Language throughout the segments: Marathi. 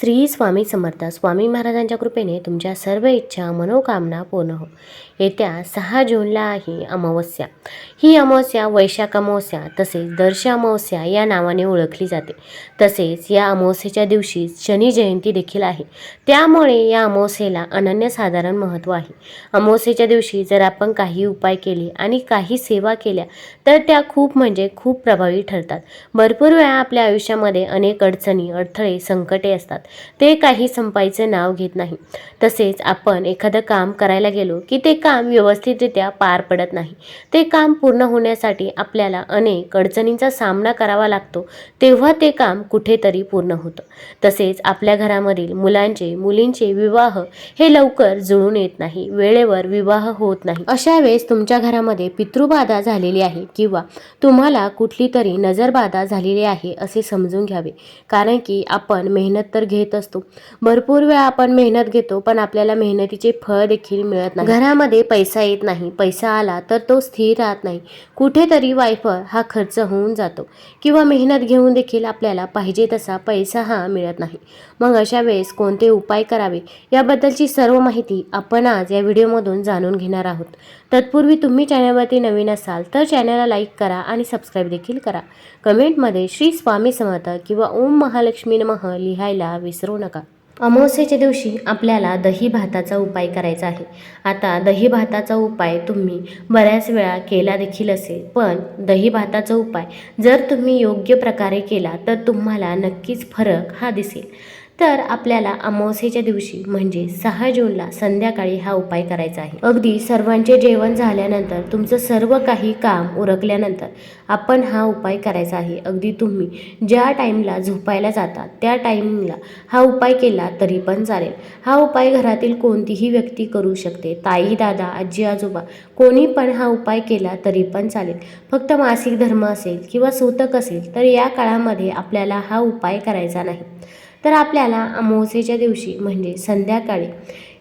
श्री स्वामी समर्थ स्वामी महाराजांच्या कृपेने तुमच्या सर्व इच्छा मनोकामना पूर्ण हो. येत्या सहा जूनला आहे अमावस्या. ही अमावस्या वैशाख अमावस्या तसेच दर्श अमावस्या या नावाने ओळखली जाते. तसेच या अमावस्येच्या दिवशी शनी जयंती देखील आहे. त्यामुळे या अमावस्येला अनन्यसाधारण महत्त्व आहे. अमावस्येच्या दिवशी जर आपण काही उपाय केले आणि काही सेवा केल्या तर त्या खूप म्हणजे खूप प्रभावी ठरतात. भरपूर वेळा आपल्या आयुष्यामध्ये अनेक अडचणी अडथळे संकटे असतात. ते काही संपायचं नाव घेत नाही. तसेच आपण एखादं काम करायला गेलो की ते काम व्यवस्थितरित्या पार पडत नाही. ते काम पूर्ण होण्यासाठी आपल्याला अनेक अडचणींचा सामना करावा लागतो तेव्हा ते काम कुठेतरी पूर्ण होतं. तसेच आपल्या घरामधील मुलांचे मुलींचे विवाह हे लवकर जुळून येत नाही वेळेवर विवाह होत नाही. अशा वेळेस तुमच्या घरामध्ये पितृबाधा झालेली आहे किंवा तुम्हाला कुठली तरी नजरबाधा झालेली आहे असे समजून घ्यावे. कारण की आपण मेहनत तर घेत असतो. भरपूर वेळा आपण मेहनत घेतो पण आपल्याला मेहनतीचे फळ देखील मिळत नाही. घरामध्ये पैसा येत नाही. पैसा आला तर तो स्थिर राहत नाही. कुठेतरी वायफळ हा खर्च होऊन जातो. किंवा मेहनत घेऊन देखील आपल्याला पाहिजे तसा पैसा हा मिळत नाही. मग अशा वेळेस कोणते उपाय करावे? याबद्दलची सर्व माहिती आपण आज या व्हिडिओमधून जाणून घेणार आहोत. तत्पूर्वी तुम्ही चॅनलवरती नवीन असाल तर चॅनलला लाईक करा आणि सबस्क्राईब देखील करा. कमेंटमध्ये श्री स्वामी समर्थ किंवा ओम महालक्ष्मी नमः लिहायला विसरू नका. अमावस्येच्या दिवशी आपल्याला दही भाताचा उपाय करायचा आहे. आता दही भाताचा उपाय तुम्ही बऱ्याच वेळा केला देखील असेल पण दही भाताचा उपाय जर तुम्ही योग्य प्रकारे केला तर तुम्हाला नक्कीच फरक हा दिसेल. तर आपल्याला अमावस्येच्या दिवशी म्हणजे सहा जूनला संध्याकाळी हा उपाय करायचा आहे. अगदी सर्वांचे जेवण झाल्यानंतर तुमचं सर्व काही काम उरकल्यानंतर आपण हा उपाय करायचा आहे. अगदी तुम्ही ज्या टाईमला झोपायला जाता त्या टाईमिंगला हा उपाय केला तरी पण चालेल. हा उपाय घरातील कोणतीही व्यक्ती करू शकते. ताई दादा आजी आजोबा कोणी पण हा उपाय केला तरी पण चालेल. फक्त मासिक धर्म असेल किंवा सूतक असेल तर या काळामध्ये आपल्याला हा उपाय करायचा नाही. तर आपल्याला अमावस्येच्या दिवशी म्हणजे संध्याकाळी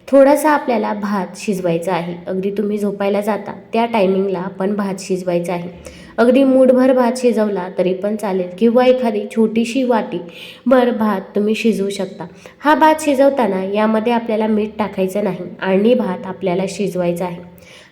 थोडासा आपल्याला भात शिजवायचा आहे. अगदी तुम्ही झोपायला जाता त्या टायमिंगला आपण भात शिजवायचा आहे. अगदी मूठभर भात शिजवला तरी पण चालेल किंवा एखादी छोटीशी वाटी भर भात तुम्ही शिजवू शकता. हा भात शिजवताना यामध्ये आपल्याला मीठ टाकायचं नाही आणि भात आपल्याला शिजवायचा आहे.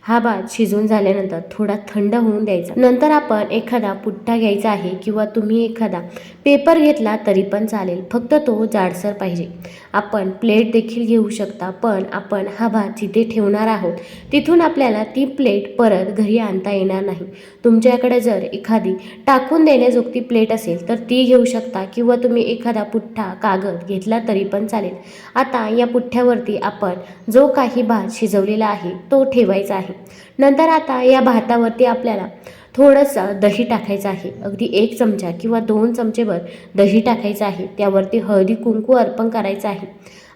हा भात शिजून झाल्यानंतर थोडा थंड होऊन द्यायचा. नंतर आपण एखादा पुठ्ठा घ्यायचा आहे किंवा तुम्ही एखादा पेपर घेतला तरी पण चालेल. फक्त तो जाडसर पाहिजे. आपण प्लेट देखील घेऊ शकता पण आपण हा भात जिथे ठेवणार आहोत तिथून आपल्याला ती प्लेट परत घरी आणता येणार नाही. तुमच्याकडे जर एखादी टाकून देण्याजोगती प्लेट असेल तर ती घेऊ शकता किंवा तुम्ही एखादा पुठ्ठा कागद घेतला तरी पण चालेल. आता या पुठ्ठ्यावरती आपण जो काही भात शिजवलेला आहे तो ठेवायचा आहे. नंतर आता या भातावरती आपल्याला थोडंसं दही टाकायचं आहे. अगदी एक चमचा किंवा दोन चमचेभर दही टाकायचं आहे. त्यावरती हळदी कुंकू अर्पण करायचं आहे.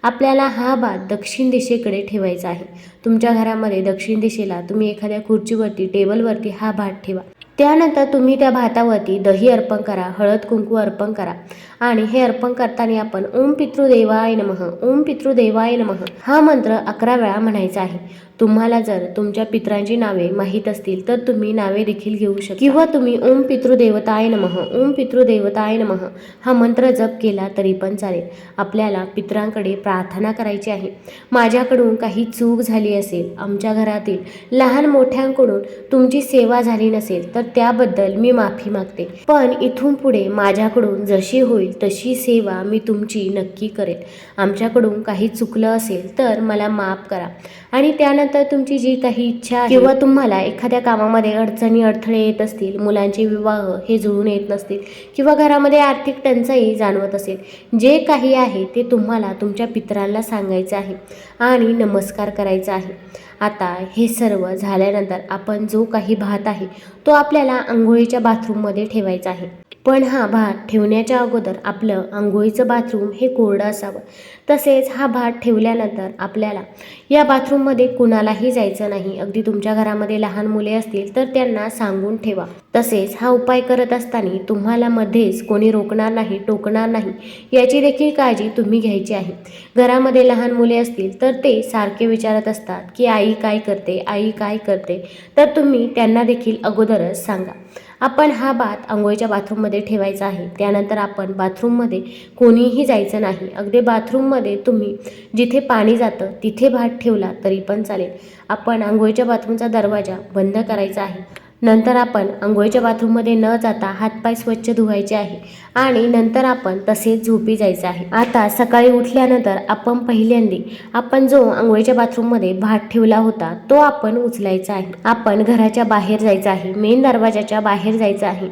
आपल्याला हा भात दक्षिण दिशेकडे ठेवायचा आहे. तुमच्या घरामध्ये दक्षिण दिशेला तुम्ही एखाद्या खुर्चीवरती टेबलवरती हा भात ठेवा. त्यानंतर तुम्ही त्या भातावरती दही अर्पण करा हळद कुंकू अर्पण करा. आणि हे अर्पण करताना आपण ओम पितृदेवाय नमः ओम पितृदेवाय नमः हा मंत्र अकरा वेळा म्हणायचा आहे. तुम्हाला जर तुमच्या पित्रांची नावे माहीत असतील तर तुम्ही नावे देखील घेऊ शकता. किंवा तुम्ही ओम पितृदेवताय नमः ओम पितृदेवताय नमः हा मंत्र जप केला तरी पण चालेल. आपल्याला पित्रांकडे प्रार्थना करायची आहे. माझ्याकडून काही चूक झाली असेल आमच्या घरातील लहान मोठ्यांकडून तुमची सेवा झाली नसेल तर त्याबद्दल मी माफी मागते. पण इथून पुढे माझ्याकडून जशी होईल तशी सेवा मी तुमची नक्की करेल आमच्याकडून काही चुकलं असेल तर मला माफ करा. आणि त्यानंतर तुमची जी काही इच्छा आहे किंवा तुम्हाला एखाद्या कामामध्ये अडचणी अडथळे येत असतील मुलांचे विवाह हे जुळून येत नसतील किंवा घरामध्ये आर्थिक टंचाई जाणवत असेल जे काही आहे ते तुम्हाला तुमच्या पितरांना सांगायचं आहे आणि नमस्कार करायचा आहे. आता हे सर्व झाल्यानंतर आपण जो काही भात आहे तो आपल्याला आंघोळीच्या बाथरूममध्ये ठेवायचा आहे. पण हा भात ठेवण्याच्या अगोदर आपलं आंघोळीचं बाथरूम हे कोरडं असावं. तसेच हा भात ठेवल्यानंतर आपल्याला या बाथरूममध्ये कुणालाही जायचं नाही. अगदी तुमच्या घरामध्ये लहान मुले असतील तर त्यांना सांगून ठेवा. तसेच हा उपाय करत असताना तुम्हाला मध्येच कोणी रोखणार नाही टोकणार नाही याची देखील काळजी तुम्ही घ्यायची आहे. घरामध्ये लहान मुले असतील तर ते सारखे विचारत असतात की आई काय करते? आई काय करते? तर तुम्ही त्यांना देखील अगोदरच सांगा. आपण हा भात आंघोळीच्या बाथरूममध्ये ठेवायचा आहे. त्यानंतर आपण बाथरूममध्ये कोणीही जायचं नाही. अगदी बाथरूममध्ये तुम्ही जिथे पाणी जातं तिथे भात ठेवला तरी पण चालेल. आपण आंघोळीच्या बाथरूमचा दरवाजा बंद करायचा आहे. नंतर आपण आंघोळीच्या बाथरूममध्ये न जाता हातपाय स्वच्छ धुवायचे आहे आणि नंतर आपण तसेच झोपी जायचं आहे. आता सकाळी उठल्यानंतर आपण पहिल्यांदी आपण जो आंघोळीच्या बाथरूममध्ये भात ठेवला होता तो आपण उचलायचा आहे. आपण घराच्या बाहेर जायचं आहे मेन दरवाजाच्या बाहेर जायचं आहे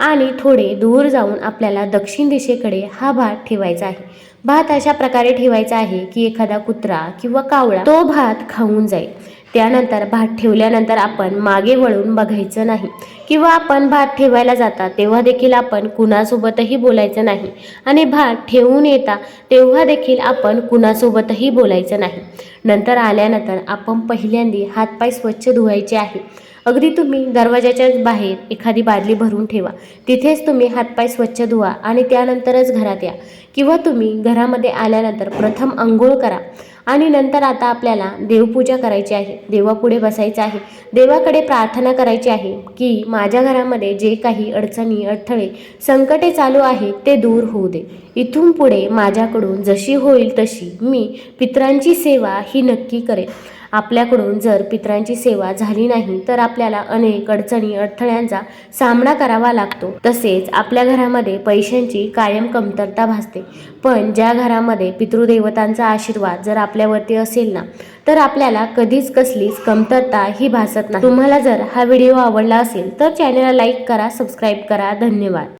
आणि थोडे दूर जाऊन आपल्याला दक्षिण दिशेकडे हा भात ठेवायचा आहे. भात अशा प्रकारे ठेवायचा आहे की एखादा कुत्रा किंवा कावळा तो भात खाऊन जाईल. त्यानंतर भात ठेवल्यानंतर आपण मागे वळून बघायचं नाही. किंवा आपण भात ठेवायला जाता तेव्हा देखील आपण कुणासोबतही बोलायचं नाही. आणि भात ठेवून येता तेव्हा देखील आपण कुणासोबतही बोलायचं नाही. नंतर आल्यानंतर आपण पहिल्यांदी हातपाय स्वच्छ धुवायचे आहे. अगदी तुम्ही दरवाजाच्याच बाहेर एखादी बादली भरून ठेवा. तिथेच तुम्ही हातपाय स्वच्छ धुवा आणि त्यानंतरच घरात या. किंवा तुम्ही घरामध्ये आल्यानंतर प्रथम आंघोळ करा. आणि नंतर आता आपल्याला देवपूजा करायची आहे. देवापुढे बसायचं आहे. देवाकडे प्रार्थना करायची आहे की माझ्या घरामध्ये जे काही अडचणी अडथळे संकटे चालू आहेत ते दूर होऊ दे. इथून पुढे माझ्याकडून जशी होईल तशी मी पित्रांची सेवा ही नक्की करेन. आपल्याकडून जर पित्रांची सेवा झाली नाही तर आपल्याला अनेक अडचणी अडथळ्यांचा सामना करावा लागतो. तसेच आपल्या घरामध्ये पैशांची कायम कमतरता भासते. पण ज्या घरामध्ये पितृदेवतांचा आशीर्वाद जर आपल्यावरती असेल ना तर आपल्याला कधीच कसलीच कमतरता ही भासत नाही. तुम्हाला जर हा व्हिडिओ आवडला असेल तर चॅनलला लाईक करा सबस्क्राईब करा. धन्यवाद.